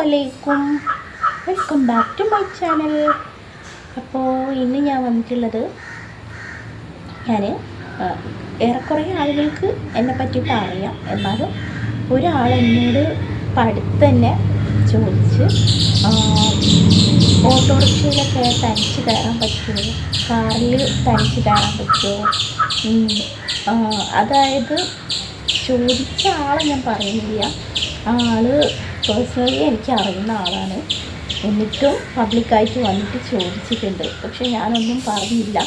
അലൈക്കും. Welcome back to my channel അപ്പോൾ ഇന്ന് ഞാൻ വന്നിട്ടുള്ളത് ഞാൻ ഏറെക്കുറെ ആളുകൾക്ക് എന്നെ പറ്റിയിട്ട് അറിയാം എന്നാലും ഒരാൾ എന്നോട് പഠിത്തം തന്നെ ചോദിച്ച് ഓട്ടോറിക്ഷയിലൊക്കെ തനിച്ച് കയറാൻ പറ്റുമോ? കാറിൽ തനിച്ച് കയറാൻ പറ്റുമോ? അതായത് ചോദിച്ച ആളെ ഞാൻ പറയുന്നില്ല. ആൾ പേഴ്സണലി എനിക്ക് അറിയുന്ന ആളാണ്. എന്നിട്ടും പബ്ലിക്കായിട്ട് വന്നിട്ട് ചോദിച്ചിട്ടുണ്ട്. പക്ഷെ ഞാനൊന്നും പറഞ്ഞില്ല.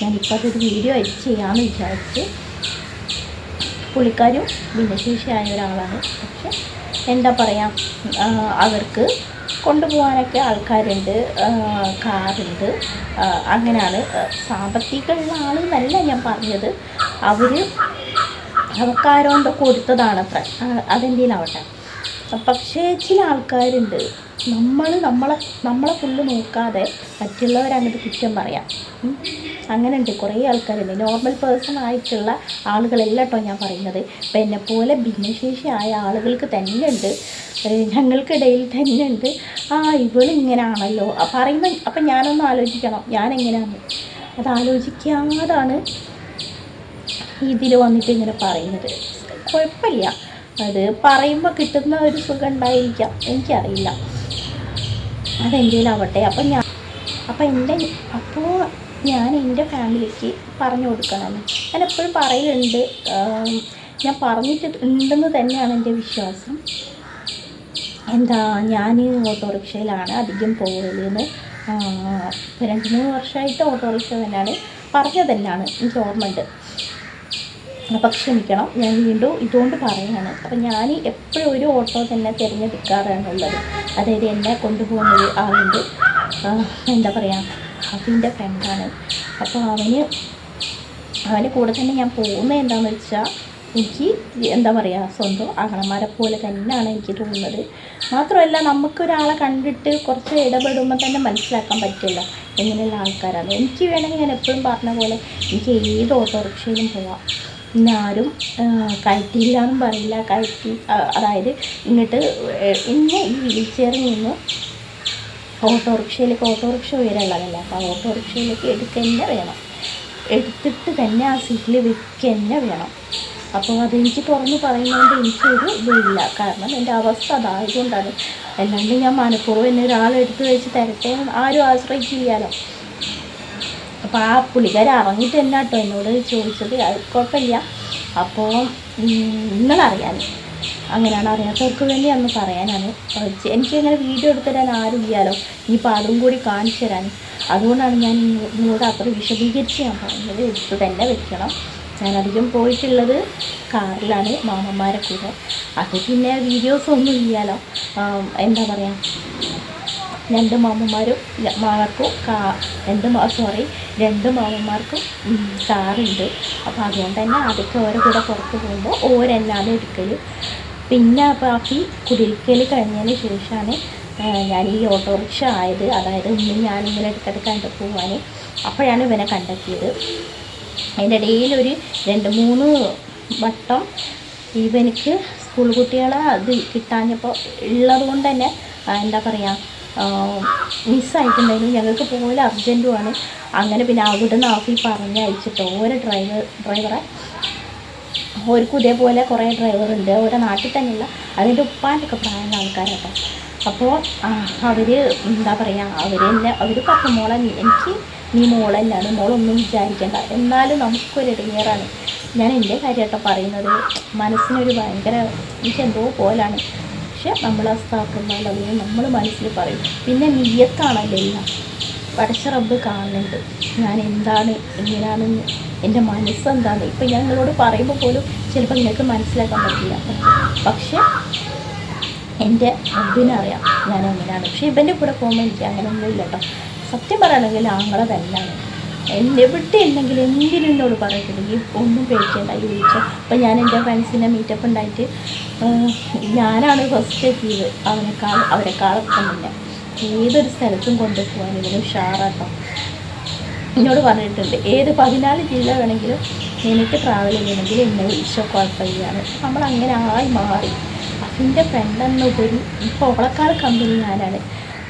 ഞാനിപ്പോൾ അതൊരു വീഡിയോ എഡിറ്റ് ചെയ്യാമെന്ന് വിചാരിച്ച് പുള്ളിക്കാരും ഭിന്നശേഷിയായ ഒരാളാണ്. പക്ഷെ എന്താ പറയുക അവർക്ക് കൊണ്ടുപോകാനൊക്കെ ആൾക്കാരുണ്ട് കാറുണ്ട് അങ്ങനെയാണ്. സാമ്പത്തികമുള്ള സാമ്പത്തികമുള്ള ആളെന്നല്ല ഞാൻ പറഞ്ഞത്. അവർ അവർക്കാരോണ്ട് കൊടുത്തതാണ് അത്ര. അതെന്തിനാവട്ടെ? പക്ഷേ ചില ആൾക്കാരുണ്ട്. നമ്മൾ നമ്മളെ നമ്മളെ ഫുള്ള് നോക്കാതെ മറ്റുള്ളവരങ്ങോട്ട് കുറ്റം പറയാം. അങ്ങനെ ഉണ്ട് കുറേ ആൾക്കാരുണ്ട്. നോർമൽ പേഴ്സൺ ആയിട്ടുള്ള ആളുകളല്ല കേട്ടോ ഞാൻ പറയുന്നത്. ഇപ്പം എന്നെപ്പോലെ ഭിന്നശേഷിയായ ആളുകൾക്ക് തന്നെ ഉണ്ട് ഞങ്ങൾക്കിടയിൽ തന്നെ ഉണ്ട് ആ ആ പറയുന്ന അപ്പം ഞാനൊന്ന് ആലോചിക്കണം. ഞാൻ എങ്ങനെയാണ്? അത് ആലോചിക്കാതാണ് ഇതിൽ വന്നിട്ട് ഇങ്ങനെ പറയുന്നത്. കുഴപ്പമില്ല. അത് പറയുമ്പോൾ കിട്ടുന്ന ഒരു സുഖം ഉണ്ടായിരിക്കാം എനിക്കറിയില്ല. അതെന്തേലാവട്ടെ. അപ്പം ഞാൻ അപ്പം എന്റെ അപ്പോൾ ഞാൻ എന്റെ ഫാമിലിക്ക് പറഞ്ഞു കൊടുക്കണമെന്ന് ഞാൻ എപ്പോഴും പറയലുണ്ട് ഞാൻ പറഞ്ഞിട്ട് ഉണ്ടെന്ന് തന്നെയാണ് എന്റെ വിശ്വാസം. എന്താ ഞാൻ ഓട്ടോറിക്ഷയിലാണ് അധികം പോകലെന്ന് രണ്ട് മൂന്ന് വർഷമായിട്ട് ഓട്ടോറിക്ഷ തന്നെയാണ്. പറഞ്ഞത് തന്നെയാണ് എനിക്ക് ഓർമ്മയുണ്ട്. അപ്പം ക്ഷമിക്കണം ഞാൻ വീണ്ടും ഇതുകൊണ്ട് പറയുകയാണ്. അപ്പം ഞാൻ എപ്പോഴും ഒരു ഓട്ടോ തന്നെ തിരഞ്ഞെടുക്കാറാണുള്ളത് അതായത് എന്നെ കൊണ്ടുപോകുന്ന ഒരു ആളുണ്ട്. എന്താ പറയുക അവന്റെ ഫ്രണ്ടാണ് അപ്പോൾ അവന് അവന്റെ കൂടെ തന്നെ ഞാൻ പോകുന്നത് എന്താണെന്ന് വെച്ചാൽ എനിക്ക് എന്താ പറയുക സ്വന്തം ആങ്ങളമാരെ പോലെ തന്നെയാണ് എനിക്ക് തോന്നുന്നത്. മാത്രമല്ല നമുക്കൊരാളെ കണ്ടിട്ട് കുറച്ച് ഇടപെടുമ്പോൾ തന്നെ മനസ്സിലാക്കാൻ പറ്റില്ല എങ്ങനെയുള്ള ആൾക്കാരാണ്. എനിക്ക് വേണമെങ്കിൽ ഞാൻ എപ്പോഴും പറഞ്ഞ പോലെ എനിക്ക് ഏത് ഓട്ടോറിക്ഷയിലും പോവാം. ഇന്നെ ആരും കയറ്റിയില്ല എന്നും പറയില്ല. കയറ്റി അതായത് ഇങ്ങോട്ട് ഇന്നെ ഈ വീൽ ചെയറിൽ നിന്ന് ഓട്ടോറിക്ഷയിലേക്ക് ഓട്ടോറിക്ഷ ഉയരമുള്ളതല്ല അപ്പോൾ ഓട്ടോറിക്ഷയിലേക്ക് എടുക്കുക തന്നെ വേണം. എടുത്തിട്ട് തന്നെ ആ സീറ്റിൽ വെക്കുക തന്നെ വേണം. അപ്പോൾ അതെനിക്ക് തുറന്ന് പറയുന്നതുകൊണ്ട് എനിക്കൊരു ഇതില്ല. കാരണം എന്റെ അവസ്ഥ അതായതുകൊണ്ടാണ്. അല്ലാണ്ട് ഞാൻ മനഃപൂർവം എന്നെ ഒരാളെടുത്ത് വെച്ച് തരട്ടെ ആരും ആശ്രയിക്കില്ലല്ലോ. അപ്പോൾ ആ പുള്ളിക്കാർ ഇറങ്ങിയിട്ടല്ല കേട്ടോ എന്നോട് ചോദിച്ചത്. കുഴപ്പമില്ല. അപ്പോൾ നിങ്ങളറിയാൻ. അങ്ങനെയാണ് അറിയാത്തവർക്ക് വേണ്ടി അന്ന് പറയാനാണ്. എനിക്ക് എനിക്കങ്ങനെ വീഡിയോ എടുത്തു തരാൻ ആരും ഇല്ലല്ലോ. ഇനിയിപ്പോൾ അതും കൂടി കാണിച്ചു തരാൻ. അതുകൊണ്ടാണ് ഞാൻ നിങ്ങ- നിങ്ങളോട് അത്ര വിശദീകരിച്ച് ഞാൻ പറഞ്ഞത്. എടുത്ത് തന്നെ വെക്കണം. ഞാനധികം പോയിട്ടുള്ളത് കാറിലാണ് മാമന്മാരെ കൂടെ. അത് പിന്നെ വീഡിയോസ് ഒന്നും ഇല്ലല്ലോ. എന്താ പറയുക രണ്ട് മാമന്മാരും മാർക്കും കാ രണ്ട് മാ സോറി രണ്ട് മാമന്മാർക്കും കാറുണ്ട്. അപ്പോൾ അതുകൊണ്ട് തന്നെ അതൊക്കെ ഓരോ കൂടെ പുറത്ത് പോകുമ്പോൾ ഓരെന്നാണ് എടുക്കൽ പിന്നെ ബാക്കി കുടിയിരിക്കൽ കഴിഞ്ഞതിന് ശേഷമാണ് ഞാൻ ഈ ഓട്ടോറിക്ഷ ആയത്. അതായത് ഇന്ന് ഞാനിങ്ങനെ ഇടയ്ക്കിടയ്ക്ക് കണ്ടു പോകാൻ അപ്പോഴാണ് ഇവനെ കണ്ടെത്തിയത്. അതിന്റെ ഇടയിൽ ഒരു രണ്ട് മൂന്ന് വട്ടം ഇവനിക്ക് സ്കൂൾ കുട്ടികളെ അത് കിട്ടാഞ്ഞപ്പോൾ ഉള്ളത് കൊണ്ട് തന്നെ എന്താ പറയുക മിസ്സായിട്ടുണ്ടായിരുന്നു ഞങ്ങൾക്ക് പോലെ അർജന്റുമാണ്. അങ്ങനെ പിന്നെ അവിടുന്ന് ആഫി പറഞ്ഞയച്ചിട്ട് ഓരോ ഡ്രൈവർ ഡ്രൈവറെ ഓർക്കും ഇതേപോലെ കുറേ ഡ്രൈവറുണ്ട്. ഓരോ നാട്ടിൽ തന്നെയുള്ള അതിന്റെ ഉപ്പാന്റെയൊക്കെ പ്രായമുള്ള ആൾക്കാരൊക്കെ അപ്പോൾ അവർ എന്താ പറയുക അവർ എന്നെ അവർ പറഞ്ഞു മോളെ എനിക്ക് നീ മോളല്ലാണ് മോളൊന്നും വിചാരിക്കേണ്ട. എന്നാലും നമുക്കൊരു ഇടങ്ങേറാണ്. ഞാൻ എന്റെ കാര്യമായിട്ടോ പറയുന്നത്. മനസ്സിനൊരു ഭയങ്കര എനിക്ക് എന്തോ പോലാണ്. പക്ഷെ നമ്മൾ അസ്ഥാക്കുന്നാലും നമ്മൾ മനസ്സിൽ പറയും. പിന്നെ നീയത്താണല്ലോ എല്ലാം. പടച്ച റബ്ബ് കാണുന്നുണ്ട്. ഞാൻ എന്താണ് എങ്ങനെയാണെന്ന് എന്റെ മനസ്സെന്താണ്? ഇപ്പം ഞാൻ നിങ്ങളോട് പറയുമ്പോൾ പോലും ചിലപ്പോൾ നിങ്ങൾക്ക് മനസ്സിലാക്കാൻ പറ്റില്ല. പക്ഷേ എന്റെ റബ്ബിനറിയാം ഞാൻ എങ്ങനെയാണ്. പക്ഷേ ഇവന്റെ കൂടെ പോകുമ്പോൾ എനിക്ക് അങ്ങനെയൊന്നും ഇല്ല കേട്ടോ. സത്യം പറയുകയാണെങ്കിൽ ആങ്ങളെ തന്നെയാണ് എന്നെ എവിടെ ഉണ്ടെങ്കിലും എന്തിനും എന്നോട് പറയത്തില്ല ഈ ഒന്നും പേടിക്കേണ്ട ചോദിച്ചു അപ്പം ഞാൻ എന്റെ ഫ്രണ്ട്സിന്റെ മീറ്റപ്പ് ഉണ്ടായിട്ട് ഞാനാണ് ഫസ്റ്റ് എത്തിയത്. അവനേക്കാൾ അവരെക്കാളൊക്കെ മുന്നേ. ഏതൊരു സ്ഥലത്തും കൊണ്ടുപോകാൻ ഇതിന് ഉഷാറാട്ടോ. എന്നോട് പറഞ്ഞിട്ടുണ്ട് ഏത് പതിനാല് ജില്ല വേണമെങ്കിലും എനിക്ക് ട്രാവൽ ചെയ്യണമെങ്കിൽ എന്നെ വിളിച്ചോ കുഴപ്പമില്ലാണ് നമ്മൾ അങ്ങനെ ആയി മാറി. അതിന്റെ ഫ്രണ്ട് എന്നുപരി ഇപ്പോൾ ഓളക്കാട് കമ്പനി ഞാനാണ്.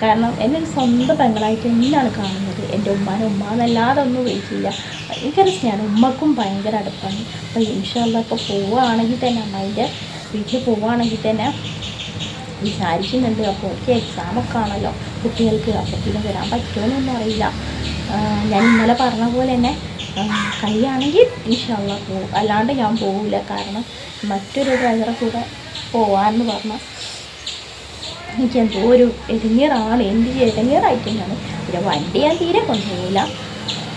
കാരണം എന്നെ ഒരു സ്വന്തം പെങ്ങളായിട്ട് തന്നെയാണ് കാണുന്നത്. എന്റെ ഉമ്മാനെ ഉമ്മ എന്നല്ലാതെ ഒന്നും വിളിക്കില്ല. ഭയങ്കര സ്നേഹം ഉമ്മക്കും ഭയങ്കര അടുപ്പാണ്. അപ്പോൾ ഇൻഷാല്ല ഇപ്പോൾ പോവുകയാണെങ്കിൽ തന്നെ അമ്മേന്റെ വീട്ടിൽ പോവുകയാണെങ്കിൽ തന്നെ വിചാരിക്കുന്നുണ്ട്. അപ്പോൾ എനിക്ക് എക്സാമൊക്കെ ആണല്ലോ കുട്ടികൾക്ക്. അപ്പോൾ പിന്നെ വരാൻ പറ്റുമെന്നൊന്നും അറിയില്ല. ഞാൻ ഇന്നലെ പറഞ്ഞ പോലെ തന്നെ കഴിയുകയാണെങ്കിൽ ഇൻഷാല്ല പോകും അല്ലാണ്ട് ഞാൻ പോവില്ല. കാരണം മറ്റൊരു ഡ്രൈവറെ കൂടെ പോവാമെന്ന് പറഞ്ഞാൽ എനിക്ക് എന്തോ ഒരു ഇടങ്ങേറാണ് എന്ത് ഇടങ്ങേറായിട്ട് തന്നെയാണ് പിന്നെ വണ്ടി ഞാൻ തീരെ കൊണ്ടുപോകില്ല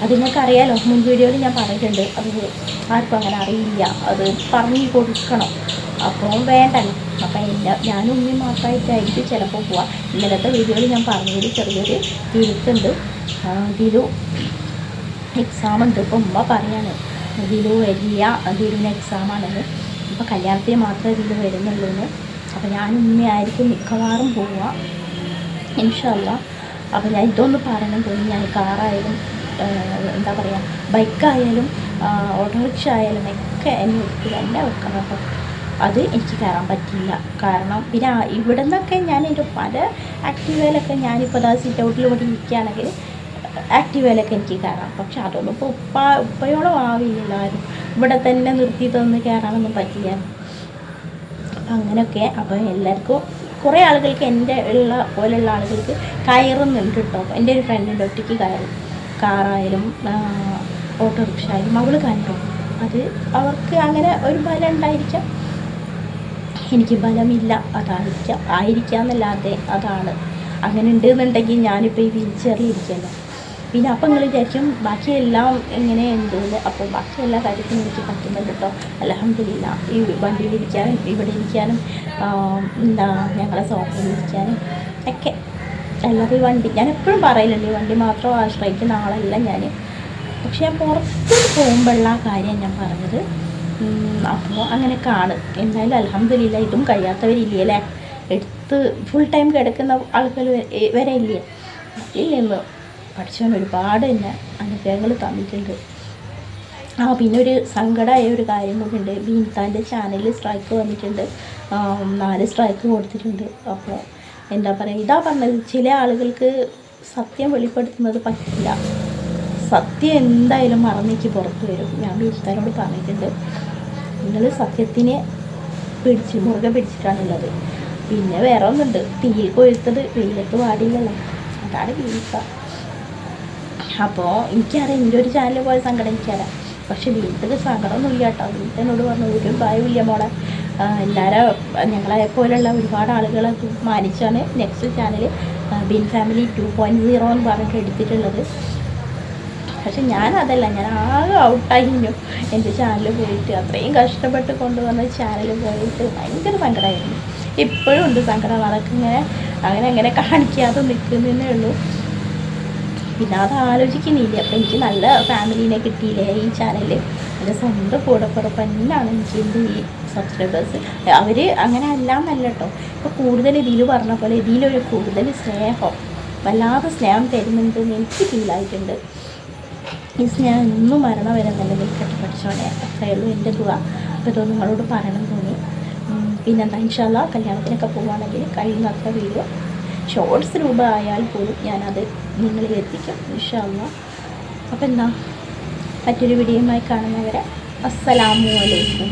അത് നിങ്ങൾക്ക് അറിയാലോ മുൻ വീഡിയോയിൽ ഞാൻ പറഞ്ഞിട്ടുണ്ട്. അത് ആർക്കും അങ്ങനെ അറിയില്ല. അത് പറഞ്ഞു കൊടുക്കണം. അപ്പോൾ വേണ്ടല്ലോ അപ്പം എന്റെ ഞാനും ഉമ്മയും മാത്രമായിട്ടായിരിക്കും ചിലപ്പോൾ പോവാം ഇന്നലത്തെ വീഡിയോയിൽ ഞാൻ പറഞ്ഞതിൽ ചെറിയൊരു തിരുത്തുണ്ട്. ദിലു എക്സാം ഉണ്ട്. ഇപ്പോൾ ഉമ്മ പറയാണ് ദിലു വരിക ദിലുവിന് എക്സാമാണെന്ന് ഇപ്പോൾ കല്യാണത്തിന് മാത്രമേ ദിലു വരുന്നുള്ളൂ എന്ന് അപ്പോൾ ഞാൻ ഉമ്മയായിരിക്കും മിക്കവാറും പോവുക. ഇൻഷല്ല അപ്പോൾ ഞാൻ ഇതൊന്ന് പറയണം. പോയി ഞാൻ കാറായാലും എന്താ പറയുക ബൈക്കായാലും ഓട്ടോറിക്ഷ ആയാലും ഒക്കെ എന്നെ ഒരിക്കലും തന്നെ വെക്കണം. അത് എനിക്ക് കയറാൻ പറ്റില്ല. കാരണം പിന്നെ ഇവിടെ നിന്നൊക്കെ ഞാൻ എന്റെ പല ആക്റ്റീവയിലൊക്കെ ഞാനിപ്പോൾ അതാ സിറ്റ് ഔട്ടിൽ ഇവിടെ ഇരിക്കുകയാണെങ്കിൽ ആക്റ്റീവയിലൊക്കെ എനിക്ക് കയറാം. പക്ഷെ അതൊന്നും ഇപ്പോൾ ഉപ്പ ഉപ്പയോളം ആവില്ല ആരും. ഇവിടെ തന്നെ നിർത്തി കയറാനൊന്നും പറ്റില്ല. അങ്ങനെയൊക്കെ. അപ്പോൾ എല്ലാവർക്കും കുറേ ആളുകൾക്ക് എന്റെ ഉള്ള പോലെയുള്ള ആളുകൾക്ക് കയറുന്നുണ്ട് കേട്ടോ എന്റെ ഒരു ഫ്രണ്ടിന്റെ ഒറ്റയ്ക്ക് കയറും. കാറായാലും ഓട്ടോറിക്ഷ ആയാലും അവൾ കയറും. അത് അവർക്ക് അങ്ങനെ ഒരു ബലം ഉണ്ടായിരിക്കാം. എനിക്ക് ബലമില്ല. അതായിരിക്കാം. ആയിരിക്കാം എന്നല്ലാതെ അതാണ്. അങ്ങനെ ഉണ്ടെന്നുണ്ടെങ്കിൽ ഞാനിപ്പോൾ ഈ വീൽ ചെയറിൽ ഇരിക്കുമല്ലോ പിന്നെ അപ്പം നിങ്ങൾ വിചാരിക്കും ബാക്കിയെല്ലാം എങ്ങനെ ഉണ്ട് അപ്പോൾ ബാക്കി എല്ലാ കാര്യത്തിനും എനിക്ക് പറ്റുന്നുണ്ട് കേട്ടോ അലഹമില്ല ഈ വണ്ടിയിൽ ഇരിക്കാനും ഇവിടെ ഇരിക്കാനും എന്താ ഞങ്ങളെ സോഫയിൽ ഇരിക്കാനും ഒക്കെ. അല്ലാതെ ഈ വണ്ടി. ഞാൻ എപ്പോഴും പറയലുണ്ട് ഈ വണ്ടി മാത്രം ആശ്രയിക്കുന്ന ആളല്ല ഞാൻ പക്ഷെ ഞാൻ പുറത്ത് പോകുമ്പോഴുള്ള കാര്യം ഞാൻ പറഞ്ഞത് അപ്പോൾ അങ്ങനെ ആണ് എന്തായാലും അലഹമില്ല ഇതും കഴിയാത്തവരില്ലേ എടുത്ത് ഫുൾ ടൈം കിടക്കുന്ന ആൾക്കാർ വരെ ഇല്ലേ? ഇല്ലെന്ന്. പഠിച്ചവൻ ഒരുപാട് തന്നെ അനുഗ്രഹങ്ങൾ തന്നിട്ടുണ്ട്. ആ പിന്നെ ഒരു സങ്കടമായ ഒരു കാര്യം ഉണ്ട് ബീൻതാന്റെ ചാനലിൽ സ്ട്രൈക്ക് വന്നിട്ടുണ്ട്. നാല് സ്ട്രൈക്ക് കൊടുത്തിട്ടുണ്ട്. അപ്പോൾ എന്താ പറയുക ഇതാ പറഞ്ഞത് ചില ആളുകൾക്ക് സത്യം വെളിപ്പെടുത്തുന്നത് പറ്റില്ല. സത്യം എന്തായാലും മറന്നേക്ക് പുറത്ത് വരും. ഞാൻ ബീൻതാനോട് പറഞ്ഞിട്ടുണ്ട്. നിങ്ങൾ സത്യത്തിനെ പിടിച്ച് മുറുകെ പിടിച്ചിട്ടാണുള്ളത്. പിന്നെ വേറെ ഒന്നുണ്ട്. തീ കൊഴുത്തത് വെയിലത്ത് പാടില്ലല്ലോ അതാണ് ബീൻത അപ്പോൾ എനിക്കറിയാം എന്റെ ഒരു ചാനൽ പോയ സങ്കടം എനിക്കറിയാം. പക്ഷേ വീട്ടിൽ സങ്കടമൊന്നുമില്ല കേട്ടോ. വീട്ടിനോട് പറഞ്ഞു ഒരു ഭയമില്ല മോളെ. എല്ലാവരും ഞങ്ങളെ പോലെയുള്ള ഒരുപാട് ആളുകളെ മാനിച്ചാണ് നെക്സ്റ്റ് ചാനൽ ബിൻ ഫാമിലി ടു പോയിന്റ് സീറോ എന്ന് പറഞ്ഞിട്ട് എടുത്തിട്ടുള്ളത്. പക്ഷെ ഞാനതല്ല ഞാൻ ആകെ ഔട്ടായിരുന്നു എന്റെ ചാനൽ പോയിട്ട്. അത്രയും കഷ്ടപ്പെട്ട് കൊണ്ടുവന്ന ചാനൽ പോയിട്ട് ഭയങ്കര സങ്കടമായിരുന്നു ഇപ്പോഴും ഉണ്ട് സങ്കടം. അതൊക്കെ ഇങ്ങനെ അങ്ങനെ അങ്ങനെ കാണിക്കാതെ നിൽക്കുന്നതേ ഉള്ളൂ. പിന്നെ അത് ആലോചിക്കുന്നില്ല. അപ്പം എനിക്ക് നല്ല ഫാമിലീനെ കിട്ടിയില്ലേ ഈ ചാനലിൽ എന്റെ സ്വന്തം കൂടപ്പുറപ്പ് തന്നെയാണ് എനിക്ക് എന്റെ ഈ സബ്സ്ക്രൈബേഴ്സ് അവർ അങ്ങനെ അല്ല എന്നല്ല കേട്ടോ ഇപ്പോൾ കൂടുതൽ ഇതിൽ പറഞ്ഞ പോലെ ഇതിലൊരു കൂടുതൽ സ്നേഹം വല്ലാതെ സ്നേഹം തരുന്നുണ്ടെന്ന് എനിക്ക് ഫീലായിട്ടുണ്ട് ഈ സ്നേഹം ഇന്നും മരണം വരെ നിലനിൽക്കട്ടെ പഠിച്ചോനെ അത്രയേ ഉള്ളൂ എന്റെ ദുവ അപ്പോൾ ഇതൊന്നും നിങ്ങളോട് പറയണം തോന്നി. പിന്നെന്താ? ഇൻഷാല്ല കല്യാണത്തിനൊക്കെ പോകുകയാണെങ്കിൽ കഴിയുന്നത്ര വീഡിയോ ഷോർട്സ് രൂപ ആയാൽ പോലും ഞാനത് നിങ്ങളിൽ എത്തിക്കാം ഇൻഷാല്ല അപ്പം എന്താ മറ്റൊരു വീഡിയോയുമായി കാണുന്നവരെ അസ്സലാമു അലൈക്കും.